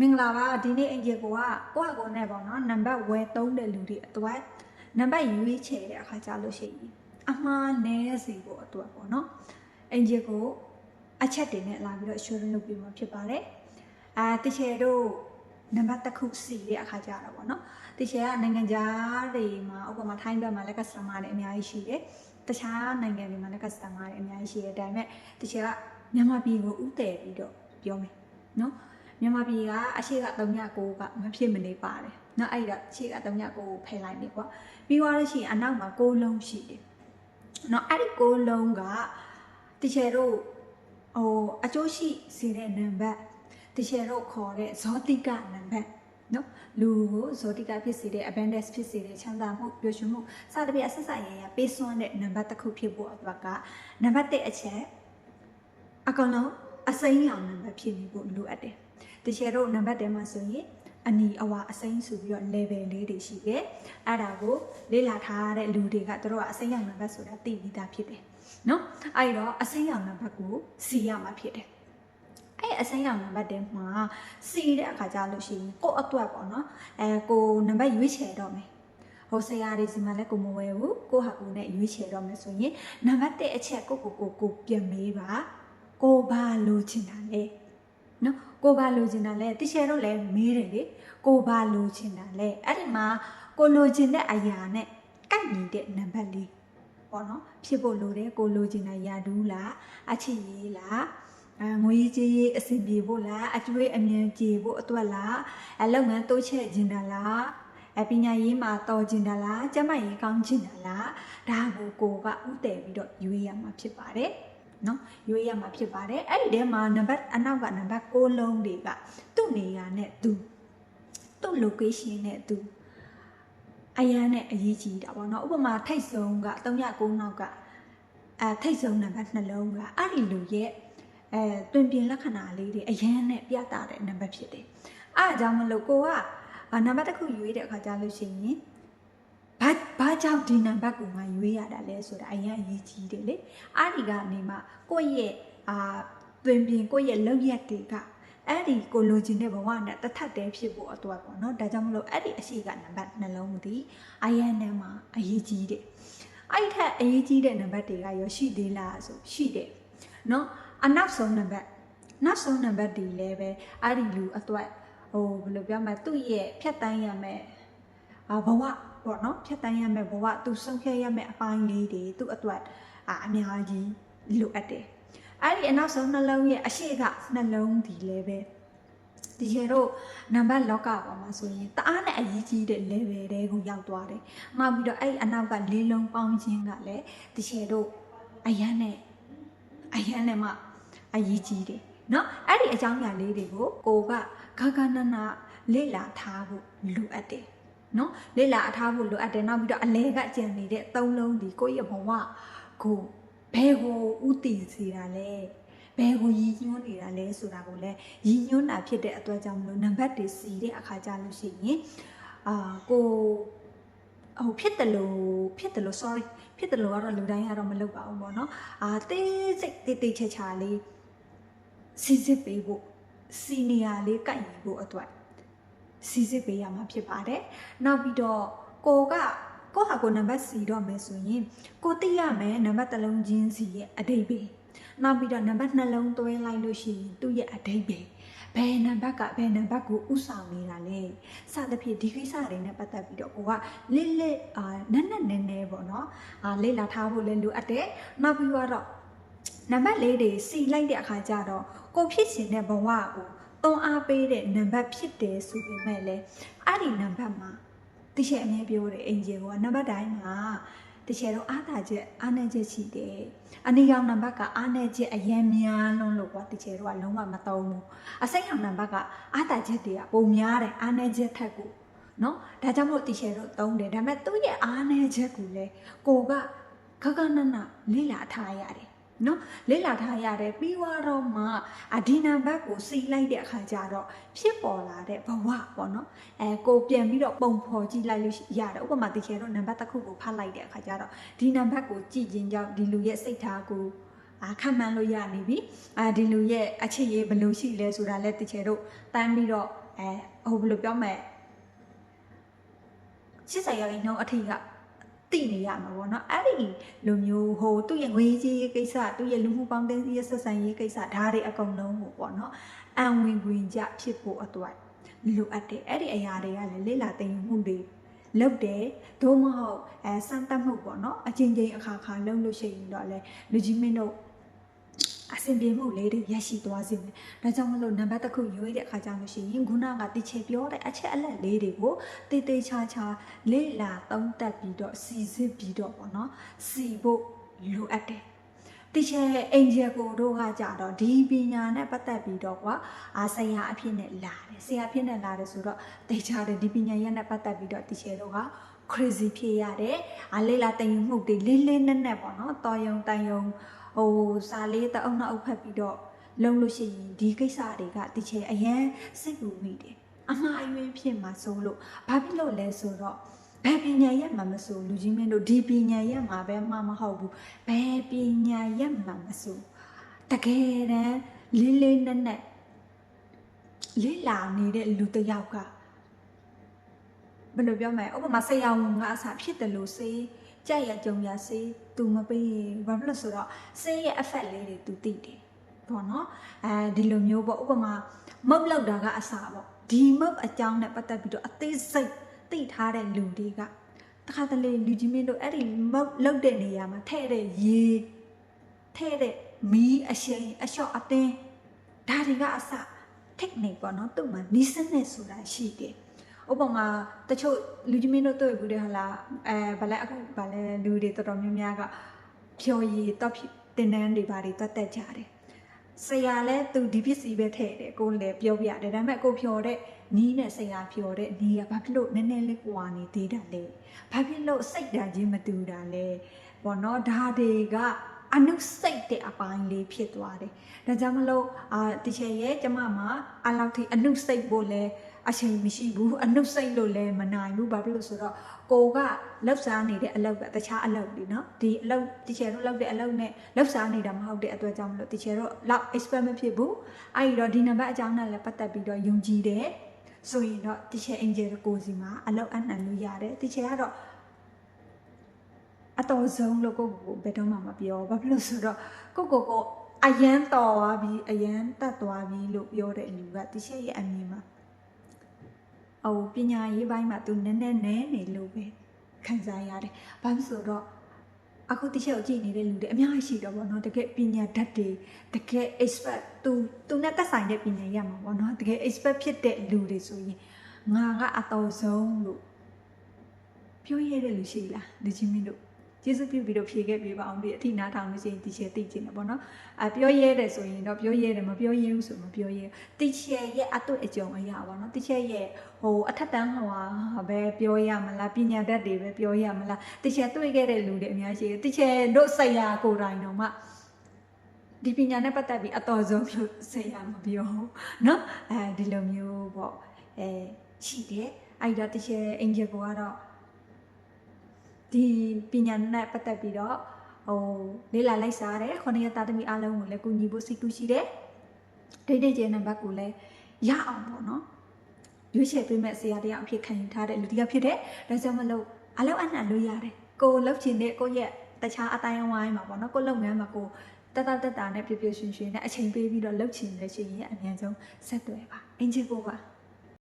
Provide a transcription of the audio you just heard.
မင်္ဂလာပါဒီနေ့အင်ဂျီကိုကကိုယ့်အကောနဲ့ပေါ့နော်နံပါတ်ဝယ်သုံးတဲ့လူတွေအတွက်နံပါတ်ရွေးချယ်တဲ့အခါကြလို့ရှိရင်အမှားနည်းစေဖို့အတွက်ပေါ့နော်အင်ဂျီကိုအချက်တွေနဲ့လာပြီးတော့ share လုပ်ပြီးမှဖြစ်ပါတယ်အာတချေတို့နံပါတ်တစ်ခုစီတဲ့အခါကြတော့ပေါ့နော်တချေကနိုင်ငံခြားတွေမှာဥပမာထိုင်းဘက်မှာလည်း customer တွေအများကြီးရှိတယ်တခြားနိုင်ငံတွေမှာလည်း customer တွေအများကြီးရှိတယ်ဒါပေမဲ့တချေကမြန်မာပြည်ကိုဥတည်ပြီးတော့ပြောမယ်နော် မြန်မာပြည်ကအရှိက39ကမဖြစ်မနေပါတယ်။နော်အဲ့ဒါအရှိက39ကိုဖယ်လိုက်နေကွာ။ပြီးသွားလို့ရှိရင်အနောက်မှာ6လုံးရှိတယ်။နော်အဲ့ဒီ6လုံးကတချေတို့ဟိုအကျိုးရှိစေတဲ့နံပါတ်တချေတို့ခေါ်တဲ့ဇောတိကနံပါတ်နော်လူကိုဇောတိကဖြစ်စေတဲ့ abundance ဖြစ်စေတဲ့ချမ်းသာမှုပျော်ရွှင်မှုစသဖြင့်အဆက်ဆက်ရရပေးစွမ်းတဲ့နံပါတ်တစ်ခုဖြစ်ဖို့အတွက်ကနံပါတ်1အချက်အကောင်လုံးအစိမ်းရောင်နံပါတ်ဖြစ်နေဖို့လိုအပ်တယ် တချေတို့နံပါတ်တဲမှာဆိုရင်အနီအဝါအစိမ်းဆိုပြီးတော့ level လေးတွေရှိတယ်။အဲ့ဒါကိုလေ့လာထားတဲ့လူတွေကတို့ကအစိမ်းရောင်နံပါတ်ဆိုတာသိပြီးသားဖြစ်တယ်။နော်။အဲ့တော့အစိမ်းရောင်နံပါတ်ကိုစီရမှာဖြစ်တယ်။အဲ့အစိမ်းရောင်နံပါတ်တဲမှာစီတဲ့အခါကျလို့ရှိရင်ကိုယ့်အတွက်ပေါ့နော်။အဲကိုနံပါတ်ရွေးချယ်တော့မယ်။ဟိုဆရာတွေစီမှာလည်းကိုမဝဲဘူးကိုဟာကိုနဲ့ရွေးချယ်တော့မယ်ဆိုရင်နံပါတ်1အချက်ကိုကိုကိုကိုပြန်မေးပါကိုဘာလိုချင်တာလဲ နော်ကိုဘာလိုချင်တာလဲတချယ်တော့လည်းမေးတယ်လေကိုဘာလိုချင်တာလဲအဲ့ဒီမှာကိုလိုချင်တဲ့အရာနဲ့ကိုက်ညီတဲ့နံပါတ်လေးပေါ့နော်ဖြစ်ဖို့လိုတယ်ကိုလိုချင်တာယာဒူးလားအချစ်ရေးလားအငွေကြေးရေးအဆင်ပြေဖို့လားအကျွေးအမြန်ကြေဖို့အတွက်လားအလုပ်ငန်းတိုးချဲ့ခြင်းတာလားအပညာရေးမှာတော်ကျင်တာလားကျမရေးကောင်းကျင်တာလားဒါကိုကိုကဥတည်ပြီးတော့ရွေးရမှာဖြစ်ပါတယ်နော်ရွေးရမှာဖြစ်ပါတယ်အဲ့ဒီထဲမှာနံပါတ်အနောက်ကနံပါတ် 6လုံးတွေကသူ့နေရာနဲ့သူသူ့ location နဲ့သူအရန်နဲ့အရေးကြီးတာပေါ့နော်ဥပမာထိတ်ဆုံးက309နောက်ကအဲထိတ်ဆုံးနံပါတ်နှလုံးကအဲ့ဒီလူရဲ့အဲတွင်ပြင်လက္ခဏာလေးတွေအရန်နဲ့ပြတာတဲ့နံပါတ်ဖြစ်တယ်အဲ့အကြောင်းမလို့ကိုကနံပါတ်တစ်ခုရွေးတဲ့အခါကျလို့ရှိရင်ဘာဘာကြောင့်ဒီနံပါတ်ကိုငါရွေးရတာလဲဆိုတာအရင်အရေးကြီးတယ်လေအဲ့ဒီကနေမှကိုယ့်ရဲ့အာတွင်ပြင်ကိုယ့်ရဲ့လောက်ရက်တွေက အဲ့ဒီကိုလိုချင်တဲ့ဘဝနဲ့တစ်ထပ်တည်းဖြစ်ဖို့အတွက်ပေါ့နော်ဒါကြောင့်မလို့အဲ့ဒီအရှိကနံပါတ်နှလုံးသည်အရင်နဲ့မှာအရေးကြီးတယ်အဲ့ထက်အရေးကြီးတဲ့နံပါတ်တွေကရောရှိသေးလားဆိုရှိတယ်နော်အနောက်ဆုံးနံပါတ်နောက်ဆုံးနံပါတ်ဒီလည်းပဲအဲ့ဒီလူအတွက်ဟိုဘယ်လိုပြောမလဲသူ့ရဲ့ဖြတ်တန်းရမယ်အာဘဝပေါ့နော်ဖြတ်တန်းရမယ်ဘဝသူဆုံးဖြတ်ရမယ်အပိုင်းလေးတွေသူ့အတွက်အာအများကြီးလိုအပ်တယ် အဲ့ဒီအနောက်ဆုံးနှလုံးရဲ့အရှိကနှလုံးဒီလဲပဲဒီကဲတော့နံပါတ်လောကပေါ်မှာဆိုရင်တအားနဲ့အရေးကြီးတဲ့ level တွေကိုရောက်သွားတယ်။နောက်ပြီးတော့အဲ့အနောက်ကလေးလုံးပေါင်းခြင်းကလည်းဒီကဲတော့အရန်နဲ့အရန်နဲ့မှအရေးကြီးတယ်နော်အဲ့ဒီအကြောင်းအရာလေးတွေကိုကိုကခါခါနာနာလေ့လာထားဖို့လိုအပ်တယ်နော်လေ့လာထားဖို့လိုအပ်တယ်နောက်ပြီးတော့အလဲကကြံနေတဲ့သုံးလုံးဒီကိုယ့်ရဲ့ဘဝကို ဘယ်ကိုဥတည်စေတာလဲဘယ်ကိုရည်ညွှန်းနေတာလဲဆိုတာကိုလည်းရည်ညွှန်းတာဖြစ်တဲ့အတွက်ကြောင့်မလို့နံပါတ်တွေစီတဲ့အခါကြလို့ရှိရင်အာကိုဟိုဖြစ်တယ်လို့ဖြစ်တယ်လို့ sorry ဖြစ်တယ်လို့ကတော့လူတိုင်းကတော့မလုပ်ပါဘူးပေါ့နော်အာတေးစိတ်တေးတေးချာချာလေးစီစစ်ပေးဖို့စီနီယာလေးကိုက်ညီဖို့အတွက်စီစစ်ပေးရမှာဖြစ်ပါတယ်နောက်ပြီးတော့ကိုက ကိုဟာကိုနံပါတ်စီတော့မယ်ဆိုရင်ကိုသိရမယ်နံပါတ်တစ်လုံးချင်းစီရဲ့အတိတ်ပဲနောက်ပြီးတော့နံပါတ်နှလုံးသွင်းလိုက်လို့ရှိရင်သူ့ရဲ့အတိတ်ပဲဘယ်နံပါတ်ကဘယ်နံပါတ်ကိုဥဆောင်နေတာလဲစသဖြင့်ဒီကိစ္စတွေနဲ့ပတ်သက်ပြီးတော့ကိုကလစ်လစ်အာနက်နက်နဲနဲပေါ့နော်အာလေ့လာထားဖို့လည်းလိုအပ်တယ်နောက်ပြီးတော့နံပါတ်လေးတွေစီလိုက်တဲ့အခါကျတော့ကိုဖြစ်ရှင်တဲ့ဘဝကိုတွန်းအားပေးတဲ့နံပါတ်ဖြစ်တယ်ဆိုပေမဲ့လည်းအဲ့ဒီနံပါတ်မှာ တချေအမြဲပြောတယ်အင်ဂျင်ကနံပါတ်တိုင်းမှာတချေတော့အားသာချက်အားနေချက်ရှိတယ်အနီရောင်နံပါတ်ကအားနေချက်အရင်များလုံးလို့ကွာတချေတော့ကလုံးဝမသုံးဘူးအစိမ်းရောင်နံပါတ်ကအားသာချက်တွေကပုံများတယ်အားနေချက်ထက်ကိုနော်ဒါကြောင့်မို့တချေတော့သုံးတယ်ဒါပေမဲ့သူ့ရဲ့အားနေချက်ကိုလေကိုကခခနနလေ့လာထားရတယ် နော်လေ့လာထားရတယ်ပြီးတော့မှအဒီနံပါတ်ကိုစီလိုက်တဲ့အခါကျတော့ဖြစ်ပေါ်လာတဲ့ဘဝပေါ့နော်အဲကိုပြန်ပြီးတော့ပုံဖော်ကြည့်လိုက်လို့ရတယ်ဥပမာတကယ်တော့နံပါတ်တစ်ခုကိုဖတ်လိုက်တဲ့အခါကျတော့ဒီနံပါတ်ကိုကြည့်ခြင်းကြောင့်ဒီလူရဲ့စိတ်ထားကိုအာခံမှန်းလို့ရနေပြီအာဒီလူရဲ့အချစ်ရေးဘယ်လိုရှိလဲဆိုတာလဲတချေတို့တန်းပြီးတော့အဲဟိုဘယ်လိုပြောမလဲချစ်စရာကြီးနှုံးအထီက တည်နေရမှာပေါ့နော်အဲ့ဒီလိုမျိုးဟိုသူ့ရဲ့ငွေကြီးကိစ္စသူ့ရဲ့လူမှုပေါင်းတင်ရေးဆက်ဆံရေးကိစ္စဒါတွေအကုန်လုံးကိုပေါ့နော်အံဝင်ဝင်ကြဖြစ်ဖို့အတွက်လိုအပ်တယ်အဲ့ဒီအရာတွေကလည်းလေ့လာသင်ယူမှုတွေလုပ်တယ်သို့မဟုတ်အဲစမ်းသပ်မှုပေါ့နော်အချင်းချင်းအခါခါလုပ်လို့ရှိရင်တော့လေလူကြီးမင်းတို့ အဆင်ပြေမှုလေးတွေရရှိသွားစေမယ်။ဒါကြောင့်မလို့နံပါတ်တစ်ခုရွေးတဲ့အခါကျလို့ရှိရင်ခုနကတိချေပြောတဲ့အချက်အလက်လေးတွေကိုတေးသေးချာချာလေ့လာသုံးသပ်ပြီးတော့စီစစ်ပြီးတော့ပေါ့နော်။စီဖို့လိုအပ်တယ်။တိချေအင်ဂျယ်ကိုတို့ကကြတော့ဒီပညာနဲ့ပတ်သက်ပြီးတော့ကွာအာဆရာအဖြစ်နဲ့လာတယ်။ဆရာအဖြစ်နဲ့လာတယ်ဆိုတော့တေချာတယ်ဒီပညာရက်နဲ့ပတ်သက်ပြီးတော့တိချေတို့က crazy ဖြစ်ရတယ်။အလေးလာတင်ယူမှုတွေလေးလေးနက်နက်ပေါ့နော်။တော်ယုံတန်ယုံ ဟိုစာလေးတအုပ်နှစ်အုပ်ဖတ်ပြီးတော့လုံးလို့ရှိရင်ဒီကိစ္စတွေကတချေအရန်စိတ်ပူမိတယ်။အမှားအယွင်းဖြစ်မှာစိုးလို့ဘာဖြစ်လို့လဲဆိုတော့ဘယ်ပညာရက်မှမစိုးလူကြီးမင်းတို့ဒီပညာရက်မှာပဲမှမဟုတ်ဘူးဘယ်ပညာရက်မှမစိုးတကယ်တမ်းလေးလေးနက်နက်လေးလာနေတဲ့လူတစ်ယောက်ကဘယ်လိုပြောမလဲဥပမာဆရာဝန်ကအစားဖြစ်တယ်လို့စေး ကြက်ရကြုံရစေး तू မပေးရင်ဘာဖြစ်လို့ဆိုတော့စေးရဲ့ effect လေးတွေ तू သိတယ်ပေါ့နော်အဲဒီလိုမျိုးပေါ့ဥပမာမုတ်လောက်တာကအစားပေါ့ဒီမုတ်အကြောင်းနဲ့ပတ်သက်ပြီးတော့အသေးစိတ်သိထားတဲ့လူတွေကတခါတလေလူကြီးမင်းတို့အဲ့ဒီမုတ်လောက်တဲ့နေရာမှာထဲ့တဲ့ရေထဲ့တဲ့မီးအရှိန်အလျှော့အတင်းဒါတွေကအစ technique ပေါ့နော်သူ့မှာနီးစနစ်ဆိုတာရှိတယ် ဥပမာတချို့လူကြီးမင်းတို့တွေ့ဘူးတဲ့ဟလားအဲဗလဲအခုဗလဲလူတွေတော်တော်များများကဖြော်ရည်တော့တင်တန်းတွေဘာတွေတတ်တတ်ကြတယ်ဆရာလဲသူဒီပစ္စည်းပဲထည့်တယ်ကိုလည်းပြောပြတယ်ဒါပေမဲ့ကိုဖြော်တဲ့နီးနဲ့ဆရာဖြော်တဲ့နီးကဘာဖြစ်လို့နည်းနည်းလေးကွာနေသေးတာလဲဘာဖြစ်လို့စိတ်ဓာတ်ချင်းမတူတာလဲပေါ့နော်ဒါတွေကအနုစိတ်တဲ့အပိုင်းလေးဖြစ်သွားတယ်။ဒါကြောင့်မလို့အာတချေရဲ့ကျမမှာအလောက်ထိအနုစိတ်ဖို့လဲ အချိန်မရှိဘူးအနုစိတ်လို့လဲမနိုင်ဘူးဘာဖြစ်လို့ဆိုတော့ကိုကလောက်စားနေတဲ့အလောက်ကတခြားအလောက်လीနော်ဒီအလောက်တချေတို့လောက်တဲ့အလောက်နဲ့လောက်စားနေတာမဟုတ်တဲ့အတွက်ကြောင့်မလို့တချေတို့လောက် expert မဖြစ်ဘူးအဲ့ဒီတော့ဒီနံပါတ်အကြောင်းနဲ့လည်းပတ်သက်ပြီးတော့ယုံကြည်တယ်ဆိုရင်တော့တချေ angel ကိုစီမှာအလောက်အနှံလို့ရတယ်တချေကတော့အတော်ဆုံးလို့ကိုကိုကိုဘယ်တော့မှမပြောဘာဖြစ်လို့ဆိုတော့ကိုကိုကိုအယမ်းတော်သွားပြီးအယမ်းတတ်သွားပြီးလို့ပြောတဲ့လူကတချေရဲ့အမြင်မှာ ဟိုပညာရေးပိုင်းမှာသူနည်းနည်းနဲနေလို့ပဲခံစားရတယ်ဘာဖြစ်ဆိုတော့အခုတချေကိုကြည့်နေတဲ့လူတွေအများကြီးရှိတော့ဗောနော်တကယ်ပညာတတ်တွေတကယ် expert သူသူနဲ့သက်ဆိုင်တဲ့ပညာရမှာဗောနော်တကယ် expert ဖြစ်တဲ့လူတွေဆိုရင်ငါကအတော်ဆုံးလို့ပြောရတဲ့လူရှိလားလူချင်းမင်းတို့ ကျေးဇူးပြုပြီးတော့ဖြေခဲ့ပေးပါအောင်ဒီအထိနားထောင်လို့ရှိရင်တီချယ်သိချင်တယ်ပေါ့နော်အပြောရဲတယ်ဆိုရင်တော့ပြောရဲတယ်မပြောရဲဘူးဆိုမပြောရဲတီချယ်ရဲ့အတွေ့အကြုံအရာပေါ့နော်တီချယ်ရဲ့ဟိုအထက်တန်းဟိုဟာပဲပြောရမလားပညာတတ်တွေပဲပြောရမလားတီချယ်တွေ့ခဲ့တဲ့လူတွေအများကြီးတီချယ်တို့ဆရာကိုယ်တိုင်တော့မှဒီပညာနဲ့ပတ်သက်ပြီးအတော်ဆုံးလို့ဆရာမပြောဘူးเนาะအဲဒီလိုမျိုးပေါ့အဲရှိတယ်အဲ့တော့တီချယ်အင်ဂျယ်ကိုကတော့ ဒီပညာနဲ့ပတ်သက်ပြီးတော့ဟိုလေးလာလိုက်စားတယ်ခொနည်းသားသမီးအားလုံးကိုလည်းကူညီဖို့စိတ်ကူးရှိတယ်ဒိတ်ဒိတ်ကျဲနံပါတ်ကိုလည်းရအောင်ပေါ့နော်ရွေးချယ်ပေးမဲ့ဆရာတရားအဖြစ်ခံယူထားတဲ့လူတစ်ယောက်ဖြစ်တယ်ဒါကြောင့်မလို့အလောက်အနှံ့လို့ရတယ်ကိုလှုပ်ချင်တဲ့ကိုရဲ့တခြားအတိုင်းအဝိုင်းမှာပေါ့နော်ကိုလုပ်ငန်းမှာကိုတတတတနဲ့ပြပြရွှင်ရွှင်နဲ့အချိန်ပေးပြီးတော့လှုပ်ချင်တဲ့ရှင်ရဲ့အမြန်ဆုံးဆက်သွယ်ပါအင်ဂျင်ကိုပါ